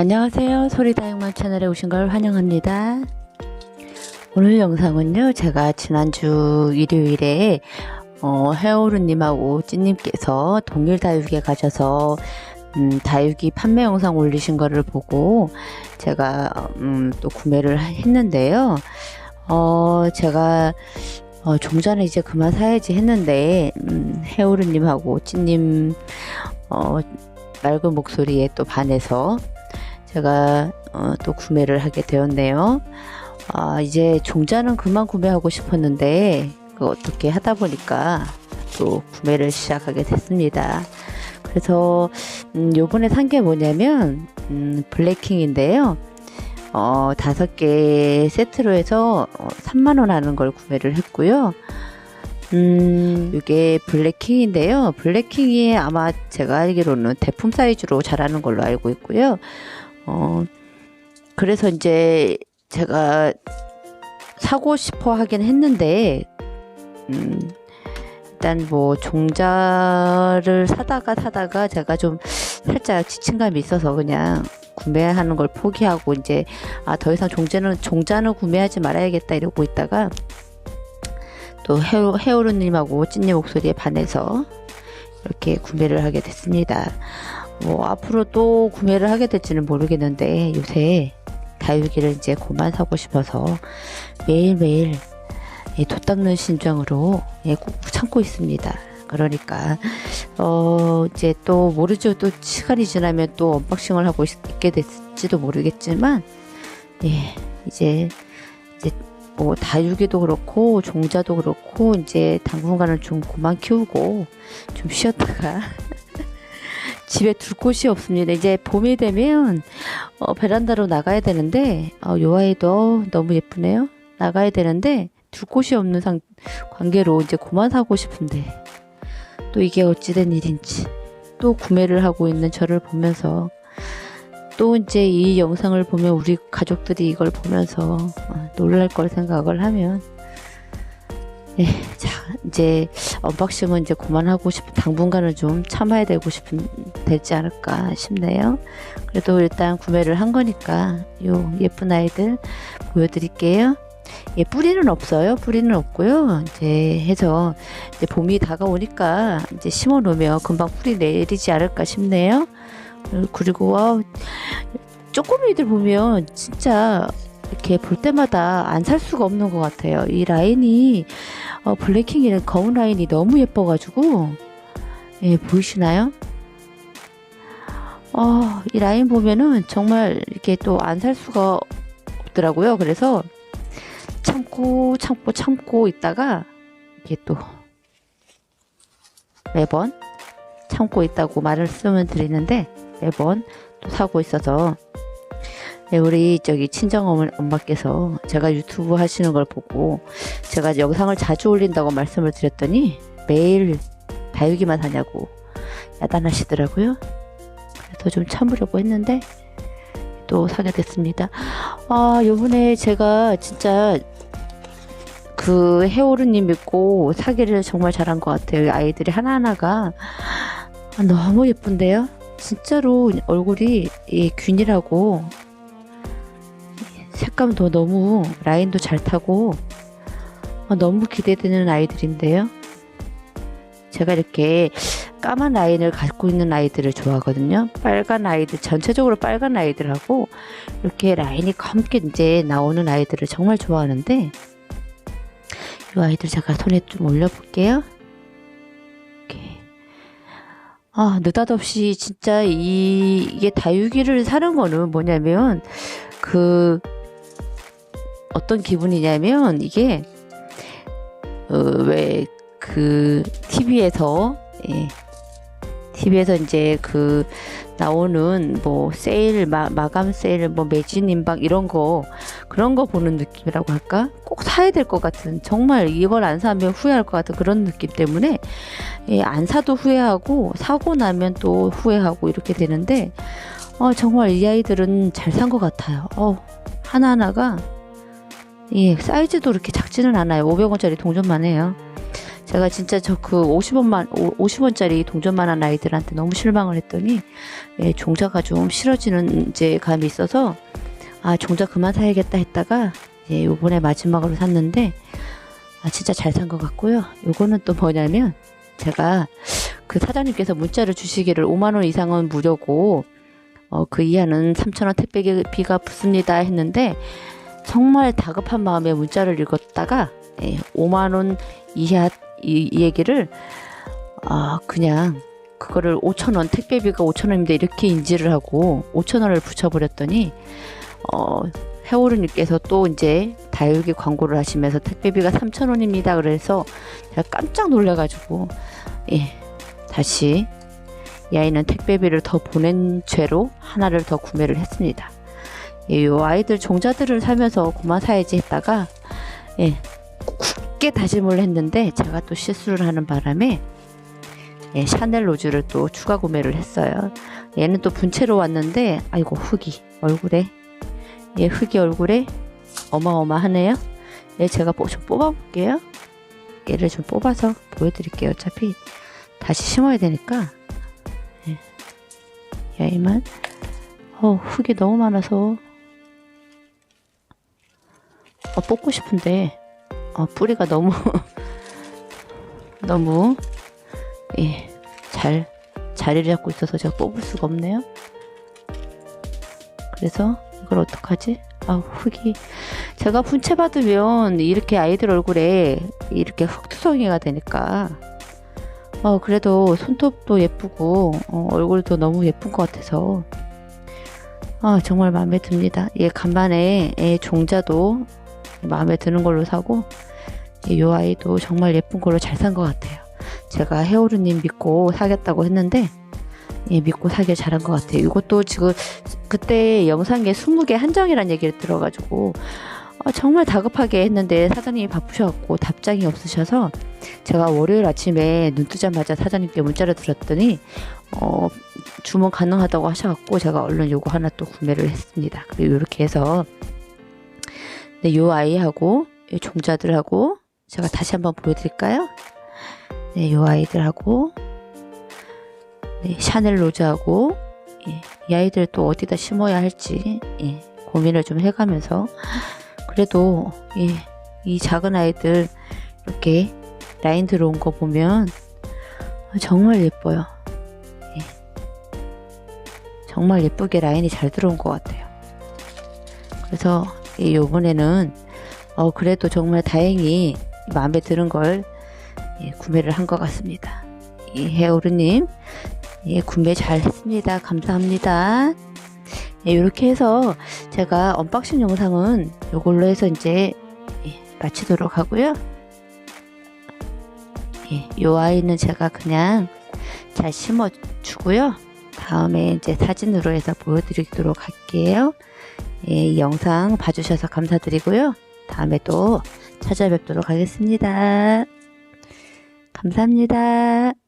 안녕하세요. 소리다육만 채널에 오신 걸 환영합니다. 오늘 영상은요, 제가 지난주 일요일에 어, 헤어루님하고 찐님께서 동일 다육에 가셔서 음, 다육이 판매 영상 올리신 거를 보고 제가 음, 또 구매를 했는데요. 어, 제가 어, 좀 전에 이제 그만 사야지 했는데 음, 헤어루님하고 찐님 어, 맑은 목소리에 또 반해서 제가 어, 또 구매를 하게 되었네요. 아, 이제 종자는 그만 구매하고 싶었는데 그 어떻게 하다 보니까 또 구매를 시작하게 됐습니다. 그래서 음, 요번에 산 게 뭐냐면 음, 블랙킹인데요. 어, 다섯 개 세트로 해서 어, 3만 원 하는 걸 구매를 했고요. 음, 이게 블랙킹인데요. 블랙킹이 아마 제가 알기로는 대품 사이즈로 자라는 걸로 알고 있고요. 어, 그래서 이제 제가 사고 싶어 하긴 했는데, 음, 일단 뭐 종자를 사다가 사다가 제가 좀 살짝 지친감이 있어서 그냥 구매하는 걸 포기하고 이제 아 더 이상 종자는 종자는 구매하지 말아야겠다 이러고 있다가 또 헤오, 헤오르님하고 찐님 목소리에 반해서 이렇게 구매를 하게 됐습니다. 뭐 앞으로 또 구매를 하게 될지는 모르겠는데 요새 다육이를 이제 그만 사고 싶어서 매일매일 예, 도 닦는 심정으로 예, 꾹 참고 있습니다. 그러니까 어 이제 또 모르죠 또 시간이 지나면 또 언박싱을 하고 있, 게 될지도 모르겠지만 예 이제 이제 뭐 다육이도 그렇고 종자도 그렇고 이제 당분간은 좀 그만 키우고 좀 쉬었다가 집에 둘 곳이 없습니다. 이제 봄이 되면 어, 베란다로 나가야 되는데 어, 요 아이도 너무 예쁘네요. 나가야 되는데 둘 곳이 없는 상, 관계로 이제 그만 사고 싶은데 또 이게 어찌된 일인지 또 구매를 하고 있는 저를 보면서 또 이제 이 영상을 보면 우리 가족들이 이걸 보면서 어, 놀랄 걸 생각을 하면 예, 자 이제 언박싱은 이제 그만하고 싶은 당분간은 좀 참아야 되고 싶은 되지 않을까 싶네요. 그래도 일단 구매를 한 거니까 요 예쁜 아이들 보여드릴게요. 예, 뿌리는 없어요. 뿌리는 없고요. 이제 해서 이제 봄이 다가오니까 이제 심어 놓으면 금방 뿌리 내리지 않을까 싶네요. 그리고 와 쪼꼬미들 보면 진짜 이렇게 볼 때마다 안 살 수가 없는 것 같아요. 이 라인이 어, 블랙킹이는 검은 라인이 너무 예뻐가지고 예, 보이시나요? 어, 이 라인 보면은 정말 이렇게 또 안 살 수가 없더라고요. 그래서 참고 참고 참고 있다가 이게 또 매번 참고 있다고 말을 드리는데 매번 또 사고 있어서 네, 우리 저기 친정 엄마께서 제가 유튜브 하시는 걸 보고 제가 영상을 자주 올린다고 말씀을 드렸더니 매일 다육이만 하냐고 야단하시더라고요. 그래서 좀 참으려고 했는데 또 사게 됐습니다. 아, 요번에 제가 진짜 그 헤오르님 믿고 사기를 정말 잘한 것 같아요. 아이들이 하나하나가 아, 너무 예쁜데요? 진짜로 얼굴이 이 균일하고 색감 도 너무 라인도 잘 타고 아, 너무 기대되는 아이들인데요. 제가 이렇게 까만 라인을 갖고 있는 아이들을 좋아하거든요. 빨간 아이들, 전체적으로 빨간 아이들하고 이렇게 라인이 검게 이제 나오는 아이들을 정말 좋아하는데 이 아이들 제가 손에 좀 올려볼게요. 아, 느닷없이 진짜 이, 이게 다육이를 사는 거는 뭐냐면 그 어떤 기분이냐면 이게 어, 왜그 TV에서 예, TV에서 이제 그 나오는 뭐 세일 마, 마감 세일 뭐 매진 임박 이런 거 그런 거 보는 느낌이라고 할까? 꼭 사야 될 것 같은 정말 이걸 안 사면 후회할 것 같은 그런 느낌 때문에 예, 안 사도 후회하고 사고 나면 또 후회하고 이렇게 되는데 어, 정말 이 아이들은 잘 산 것 같아요. 어, 하나하나가 예, 사이즈도 그렇게 작지는 않아요 500원짜리 동전만 해요 제가 진짜 저 그 50원만 50원짜리 동전만 한 아이들한테 너무 실망을 했더니 예, 종자가 좀 싫어지는 이제 감이 있어서 아 종자 그만 사야겠다 했다가 예, 요번에 마지막으로 샀는데 아 진짜 잘 산 것 같고요. 요거는 또 뭐냐면 제가 그 사장님께서 문자를 주시기를 5만 원 이상은 무료고 어, 그 이하는 3천 원 택배비가 붙습니다 했는데 정말 다급한 마음에 문자를 읽었다가 예, 5만 원 이하 이, 이 얘기를 아 그냥 그거를 5천 원 택배비가 5천 원인데 이렇게 인지를 하고 5천 원을 붙여버렸더니 어 해오르님께서 또 이제 다육이 광고를 하시면서 택배비가 3천 원입니다 그래서 제가 깜짝 놀래가지고 예 다시 이 아이는 택배비를 더 보낸 죄로 하나를 더 구매를 했습니다. 예, 요 아이들 종자들을 사면서 그만 사야지 했다가 예, 굳게 다짐을 했는데 제가 또 실수를 하는 바람에 예, 샤넬 로즈를 또 추가 구매를 했어요. 얘는 또 분체로 왔는데 아이고 흙이 얼굴에 얘 흙이 얼굴에 어마어마하네요. 얘 제가 뭐좀 뽑아볼게요. 얘를 좀 뽑아서 보여드릴게요. 어차피 다시 심어야 되니까 예. 얘만 어 흙이 너무 많아서 어, 뽑고 싶은데 어, 뿌리가 너무 너무 예, 잘 자리를 잡고 있어서 제가 뽑을 수가 없네요. 그래서 이걸 어떡하지? 아 흙이 제가 분체 받으면 이렇게 아이들 얼굴에 이렇게 흙투성이가 되니까 어 그래도 손톱도 예쁘고 어, 얼굴도 너무 예쁜 것 같아서 아 정말 마음에 듭니다. 얘 간만에 애 종자도 마음에 드는 걸로 사고 이 아이도 정말 예쁜 걸로 잘 산 것 같아요. 제가 헤어루님 믿고 사겠다고 했는데 예, 믿고 사길 잘한 것 같아요. 이것도 지금 그때 영상에 20개 한정이란 얘기를 들어가지고 어, 정말 다급하게 했는데 사장님이 바쁘셔갖고 답장이 없으셔서 제가 월요일 아침에 눈 뜨자마자 사장님께 문자를 드렸더니 어, 주문 가능하다고 하셔갖고 제가 얼른 요거 하나 또 구매를 했습니다. 그리고 이렇게 해서 네, 요 아이하고 요 종자들하고 제가 다시 한번 보여드릴까요? 네, 요 아이들하고 네, 샤넬 로즈하고 예, 이 아이들 또 어디다 심어야 할지 예, 고민을 좀 해가면서 그래도 예, 이 작은 아이들 이렇게 라인 들어온 거 보면 정말 예뻐요. 예. 정말 예쁘게 라인이 잘 들어온 것 같아요. 그래서 예, 요번에는 어, 그래도 정말 다행히 마음에 드는 걸 예, 구매를 한 것 같습니다. 이 헤어르님 예, 구매 잘 했습니다. 감사합니다. 예, 이렇게 해서 제가 언박싱 영상은 이걸로 해서 이제 예, 마치도록 하고요. 예, 요 아이는 제가 그냥 잘 심어 주고요. 다음에 이제 사진으로 해서 보여드리도록 할게요. 예, 이 영상 봐주셔서 감사드리고요. 다음에 또 찾아뵙도록 하겠습니다. 감사합니다.